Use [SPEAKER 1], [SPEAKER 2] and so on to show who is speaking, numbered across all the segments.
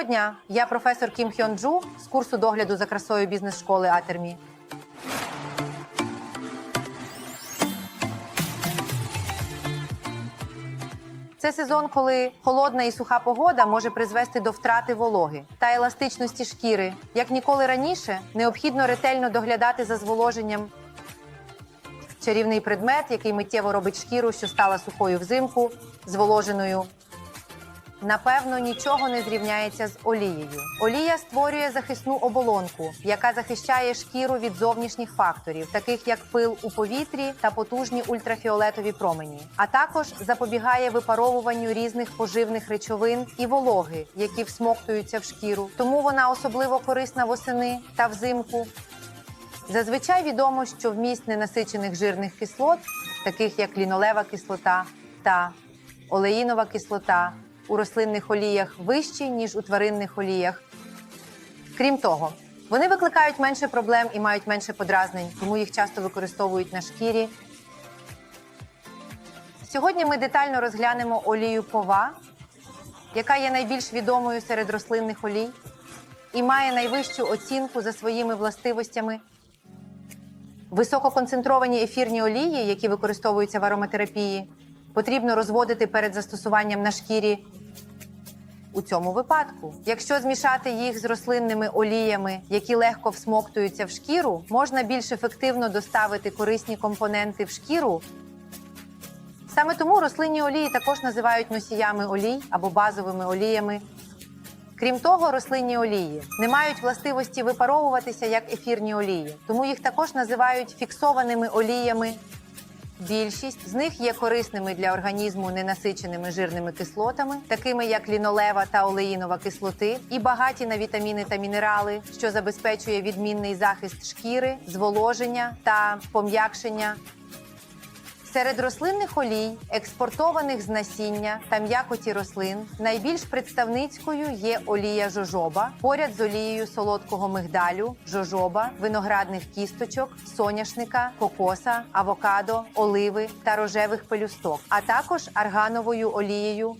[SPEAKER 1] Доброго дня! Я професор Кім Хьон Джу з курсу догляду за красою бізнес-школи Атермі. Це сезон, коли холодна і суха погода може призвести до втрати вологи та еластичності шкіри. Як ніколи раніше, необхідно ретельно доглядати за зволоженням. Чарівний предмет, який миттєво робить шкіру, що стала сухою взимку, зволоженою. Напевно, нічого не зрівняється з олією. Олія створює захисну оболонку, яка захищає шкіру від зовнішніх факторів, таких як пил у повітрі та потужні ультрафіолетові промені, а також запобігає випаровуванню різних поживних речовин і вологи, які всмоктуються в шкіру. Тому вона особливо корисна восени та взимку. Зазвичай відомо, що вміст ненасичених жирних кислот, таких як лінолева кислота та олеїнова кислота, у рослинних оліях вищий, ніж у тваринних оліях. Крім того, вони викликають менше проблем і мають менше подразнень, тому їх часто використовують на шкірі. Сьогодні ми детально розглянемо олію пова, яка є найбільш відомою серед рослинних олій і має найвищу оцінку за своїми властивостями. Висококонцентровані ефірні олії, які використовуються в ароматерапії, потрібно розводити перед застосуванням на шкірі. У цьому випадку, якщо змішати їх з рослинними оліями, які легко всмоктуються в шкіру, можна більш ефективно доставити корисні компоненти в шкіру. Саме тому рослинні олії також називають носіями олій або базовими оліями. Крім того, рослинні олії не мають властивості випаровуватися як ефірні олії, тому їх також називають фіксованими оліями. Більшість з них є корисними для організму ненасиченими жирними кислотами, такими як лінолева та олеїнова кислоти, і багаті на вітаміни та мінерали, що забезпечує відмінний захист шкіри, зволоження та пом'якшення Серед рослинних олій, експортованих з насіння та м'якоті рослин, найбільш представницькою є олія жожоба, поряд з олією солодкого мигдалю, жожоба, виноградних кісточок, соняшника, кокоса, авокадо, оливи та рожевих пелюсток, а також аргановою олією.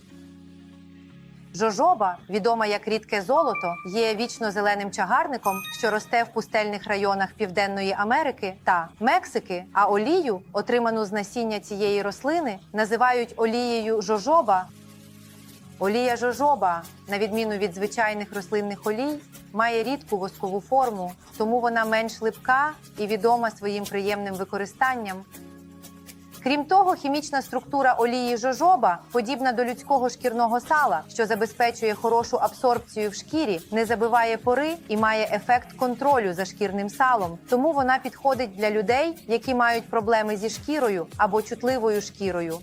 [SPEAKER 1] Жожоба, відома як рідке золото, є вічно зеленим чагарником, що росте в пустельних районах Південної Америки та Мексики. А олію, отриману з насіння цієї рослини, називають олією жожоба. Олія жожоба, на відміну від звичайних рослинних олій, має рідку воскову форму, тому вона менш липка і відома своїм приємним використанням. Крім того, хімічна структура олії жожоба подібна до людського шкірного сала, що забезпечує хорошу абсорбцію в шкірі, не забиває пори і має ефект контролю за шкірним салом. Тому вона підходить для людей, які мають проблеми зі шкірою або чутливою шкірою.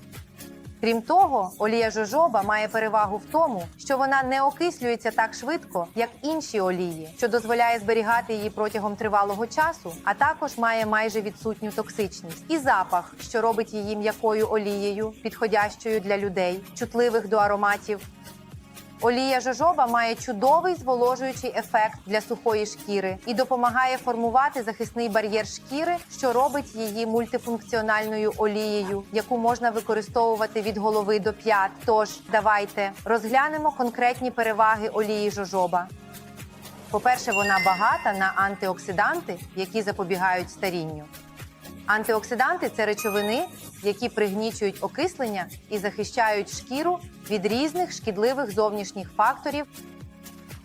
[SPEAKER 1] Крім того, олія жожоба має перевагу в тому, що вона не окислюється так швидко, як інші олії, що дозволяє зберігати її протягом тривалого часу, а також має майже відсутню токсичність і запах, що робить її м'якою олією, підходящою для людей, чутливих до ароматів. Олія жожоба має чудовий зволожуючий ефект для сухої шкіри і допомагає формувати захисний бар'єр шкіри, що робить її мультифункціональною олією, яку можна використовувати від голови до п'ят. Тож давайте розглянемо конкретні переваги олії жожоба. По-перше, вона багата на антиоксиданти, які запобігають старінню. Антиоксиданти це речовини, які пригнічують окислення і захищають шкіру від різних шкідливих зовнішніх факторів.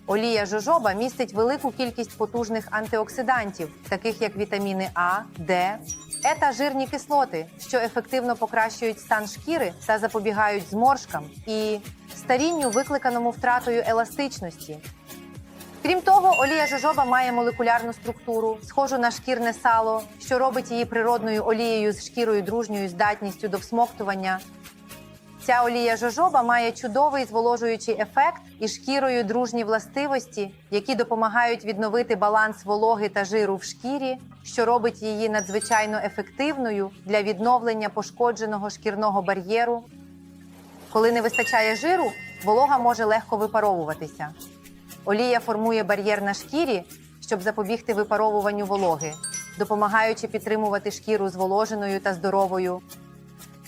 [SPEAKER 1] Олія жожоба містить велику кількість потужних антиоксидантів, таких як вітаміни А, Д, Е та жирні кислоти, що ефективно покращують стан шкіри та запобігають зморшкам і старінню, викликаному втратою еластичності. Крім того, олія жожоба має молекулярну структуру, схожу на шкірне сало, що робить її природною олією з шкірою дружньою здатністю до всмоктування. Ця олія жожоба має чудовий зволожуючий ефект і шкірою дружні властивості, які допомагають відновити баланс вологи та жиру в шкірі, що робить її надзвичайно ефективною для відновлення пошкодженого шкірного бар'єру. Коли не вистачає жиру, волога може легко випаровуватися. Олія формує бар'єр на шкірі, щоб запобігти випаровуванню вологи, допомагаючи підтримувати шкіру зволоженою та здоровою.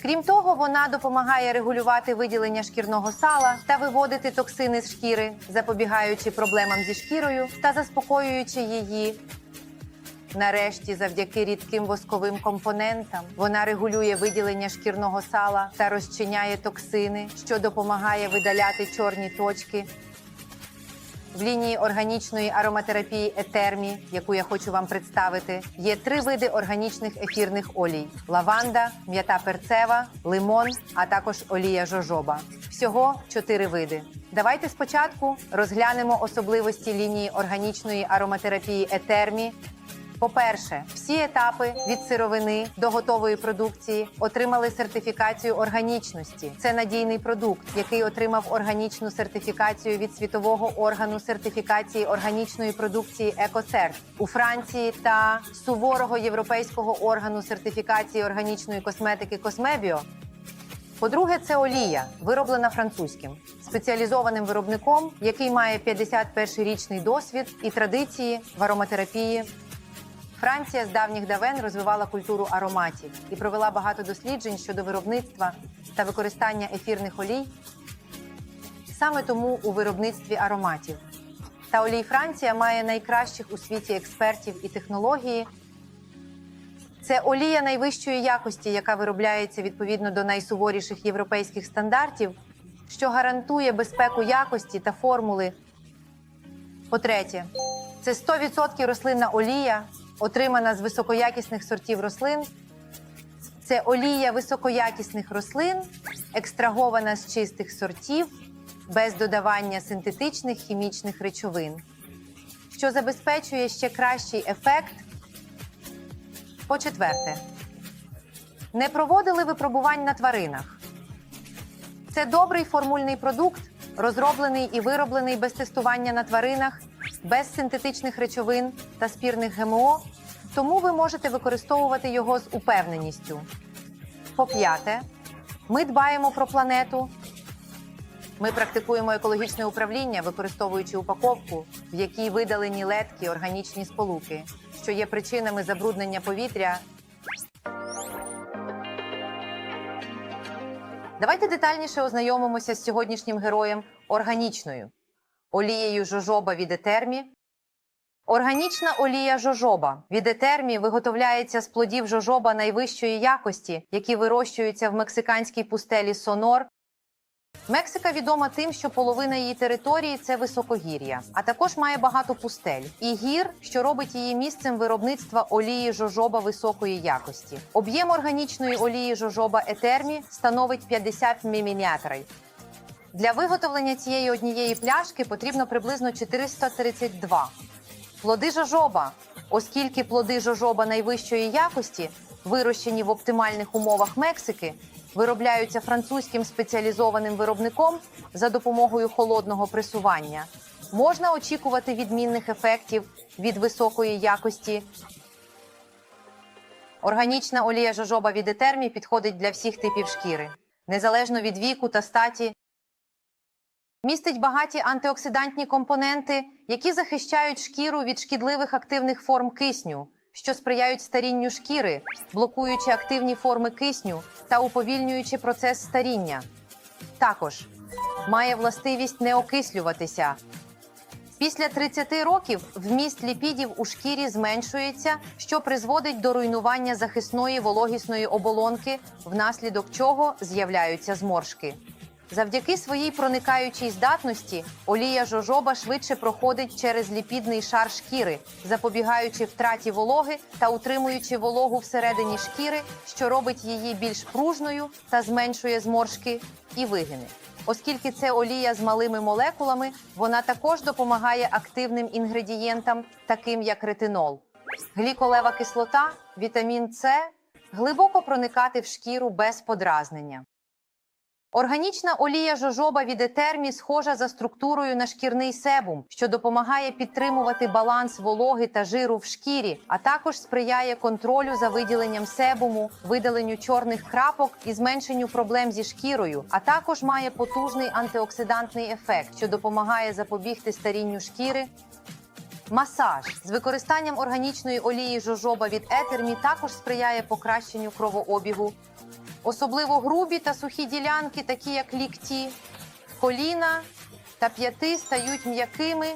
[SPEAKER 1] Крім того, вона допомагає регулювати виділення шкірного сала та виводити токсини з шкіри, запобігаючи проблемам зі шкірою та заспокоюючи її. Нарешті, завдяки рідким восковим компонентам, вона регулює виділення шкірного сала та розчиняє токсини, що допомагає видаляти чорні точки. В лінії органічної ароматерапії Етермі, яку я хочу вам представити, є три види органічних ефірних олій: лаванда, м'ята перцева, лимон, а також олія жожоба. Всього чотири види. Давайте спочатку розглянемо особливості лінії органічної ароматерапії Етермі по-перше, всі етапи від сировини до готової продукції отримали сертифікацію органічності. Це надійний продукт, який отримав органічну сертифікацію від світового органу сертифікації органічної продукції «Екоцерт» у Франції та суворого європейського органу сертифікації органічної косметики Космебіо. По-друге, це олія, вироблена французьким спеціалізованим виробником, який має 51-річний досвід і традиції в ароматерапії Франція з давніх давен розвивала культуру ароматів і провела багато досліджень щодо виробництва та використання ефірних олій. Саме тому у виробництві ароматів. Та олій Франція має найкращих у світі експертів і технології. Це олія найвищої якості, яка виробляється відповідно до найсуворіших європейських стандартів, що гарантує безпеку якості та формули. По-третє, це 100% рослинна олія, отримана з високоякісних сортів рослин. Це олія високоякісних рослин, екстрагована з чистих сортів, без додавання синтетичних хімічних речовин, що забезпечує ще кращий ефект. По-четверте, не проводили випробувань на тваринах. Це добрий формульний продукт, розроблений і вироблений без тестування на тваринах, без синтетичних речовин та спірних ГМО, тому ви можете використовувати його з упевненістю. По-п'яте, ми дбаємо про планету. Ми практикуємо екологічне управління, використовуючи упаковку, в якій видалені леткі органічні сполуки, що є причинами забруднення повітря Давайте детальніше ознайомимося з сьогоднішнім героєм органічною олією жожоба від етермі. Органічна олія жожоба від етермі виготовляється з плодів жожоба найвищої якості, які вирощуються в мексиканській пустелі Сонор. Мексика відома тим, що половина її території це високогір'я, а також має багато пустель і гір, що робить її місцем виробництва олії жожоба високої якості. Об'єм органічної олії жожоба етермі становить 50 мм. Для виготовлення цієї однієї пляшки потрібно приблизно 432. Плоди жожоба, оскільки плоди жожоба найвищої якості, вирощені в оптимальних умовах Мексики, виробляються французьким спеціалізованим виробником за допомогою холодного пресування. Можна очікувати відмінних ефектів від високої якості. Органічна олія жожоба від етермі підходить для всіх типів шкіри, незалежно від віку та статі. Містить багаті антиоксидантні компоненти, які захищають шкіру від шкідливих активних форм кисню, що сприяють старінню шкіри, блокуючи активні форми кисню та уповільнюючи процес старіння. Також має властивість не окислюватися. Після 30 років вміст ліпідів у шкірі зменшується, що призводить до руйнування захисної вологісної оболонки, внаслідок чого з'являються зморшки. Завдяки своїй проникаючій здатності олія жожоба швидше проходить через ліпідний шар шкіри, запобігаючи втраті вологи та утримуючи вологу всередині шкіри, що робить її більш пружною та зменшує зморшки і вигини. Оскільки це олія з малими молекулами, вона також допомагає активним інгредієнтам, таким як ретинол, гліколева кислота, вітамін С, глибоко проникати в шкіру без подразнення. Органічна олія жожоба від етермі схожа за структурою на шкірний себум, що допомагає підтримувати баланс вологи та жиру в шкірі, а також сприяє контролю за виділенням себуму, видаленню чорних крапок і зменшенню проблем зі шкірою, а також має потужний антиоксидантний ефект, що допомагає запобігти старінню шкіри. Масаж з використанням органічної олії жожоба від етермі також сприяє покращенню кровообігу. Особливо грубі та сухі ділянки, такі як лікті, коліна та п'яти стають м'якими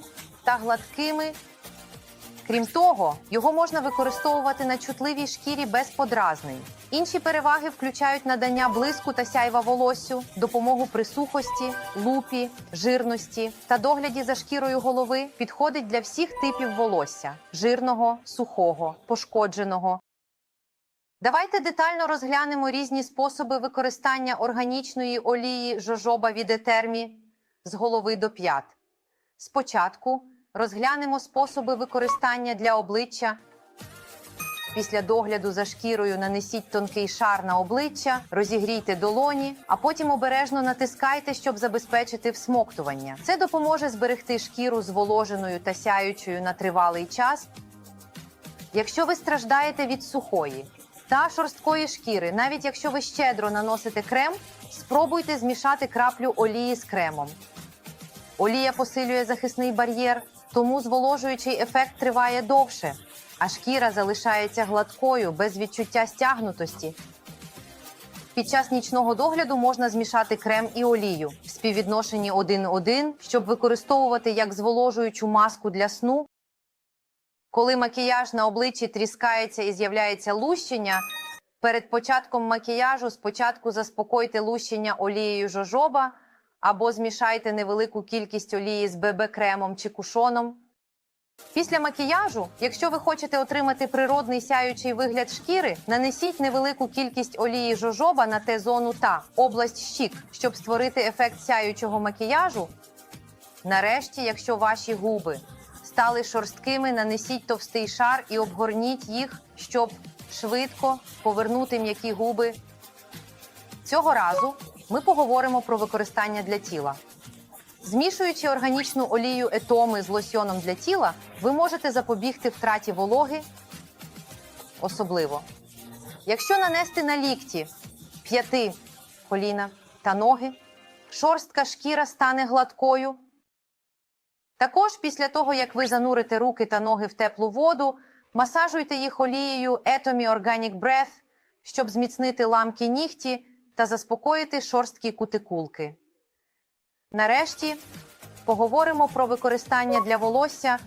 [SPEAKER 1] та гладкими. Крім того, його можна використовувати на чутливій шкірі без подразнень. Інші переваги включають надання блиску та сяйва волоссю, допомогу при сухості, лупі, жирності та догляді за шкірою голови підходить для всіх типів волосся: жирного, сухого, пошкодженого. Давайте детально розглянемо різні способи використання органічної олії жожоба від етермі з голови до п'ят. Спочатку розглянемо способи використання для обличчя. Після догляду за шкірою нанесіть тонкий шар на обличчя, розігрійте долоні, а потім обережно натискайте, щоб забезпечити всмоктування. Це допоможе зберегти шкіру зволоженою та сяючою на тривалий час. Якщо ви страждаєте від сухої та шорсткої шкіри, навіть якщо ви щедро наносите крем, спробуйте змішати краплю олії з кремом. Олія посилює захисний бар'єр, тому зволожуючий ефект триває довше, а шкіра залишається гладкою без відчуття стягнутості. Під час нічного догляду можна змішати крем і олію в співвідношенні 1-1, щоб використовувати як зволожуючу маску для сну. Коли макіяж на обличчі тріскається і з'являється лущення, перед початком макіяжу спочатку заспокойте лущення олією жожоба або змішайте невелику кількість олії з ББ-кремом чи кушоном. Після макіяжу, якщо ви хочете отримати природний сяючий вигляд шкіри, нанесіть невелику кількість олії жожоба на Т-зону та область щік, щоб створити ефект сяючого макіяжу. Нарешті, якщо ваші губи стали шорсткими, нанесіть товстий шар і обгорніть їх, щоб швидко повернути м'які губи. Цього разу ми поговоримо про використання для тіла. Змішуючи органічну олію етоми з лосьйоном для тіла, ви можете запобігти втраті вологи. Особливо, якщо нанести на лікті, п'яти коліна та ноги, шорстка шкіра стане гладкою. Також після того, як ви занурите руки та ноги в теплу воду, масажуйте їх олією Atomy Organic Breath, щоб зміцнити ламки нігті та заспокоїти шорсткі кутикулки. Нарешті поговоримо про використання для волосся.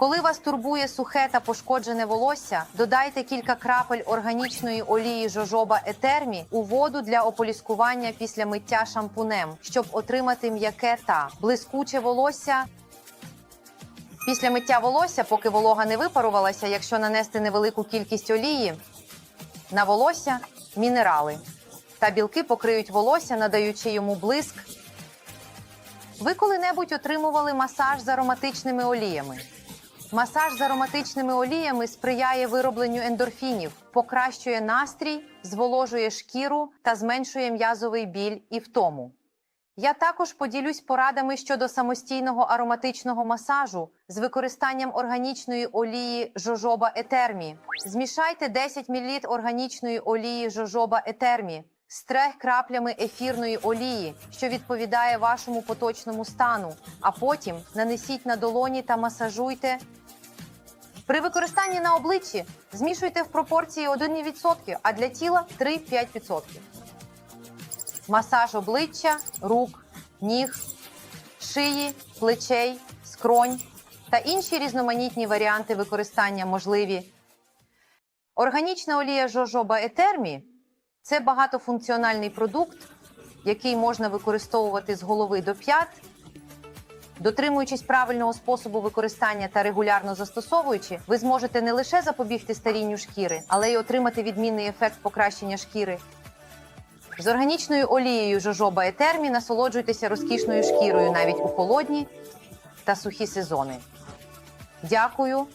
[SPEAKER 1] Коли вас турбує сухе та пошкоджене волосся, додайте кілька крапель органічної олії жожоба етермі у воду для ополіскування після миття шампунем, щоб отримати м'яке та блискуче волосся. Після миття волосся, поки волога не випарувалася, якщо нанести невелику кількість олії, на волосся мінерали та білки покриють волосся, надаючи йому блиск. Ви коли-небудь отримували масаж з ароматичними оліями. Масаж з ароматичними оліями сприяє виробленню ендорфінів, покращує настрій, зволожує шкіру та зменшує м'язовий біль і втому. Я також поділюсь порадами щодо самостійного ароматичного масажу з використанням органічної олії жожоба етермі. Змішайте 10 мл органічної олії жожоба етермі з трех краплями ефірної олії, що відповідає вашому поточному стану, а потім нанесіть на долоні та масажуйте. При використанні на обличчі змішуйте в пропорції 1%, а для тіла 3-5%. Масаж обличчя, рук, ніг, шиї, плечей, скронь та інші різноманітні варіанти використання можливі. Органічна олія жожоба етермі це багатофункціональний продукт, який можна використовувати з голови до п'ят. Дотримуючись правильного способу використання та регулярно застосовуючи, ви зможете не лише запобігти старінню шкіри, але й отримати відмінний ефект покращення шкіри. З органічною олією жожоба етермі насолоджуйтеся розкішною шкірою навіть у холодні та сухі сезони. Дякую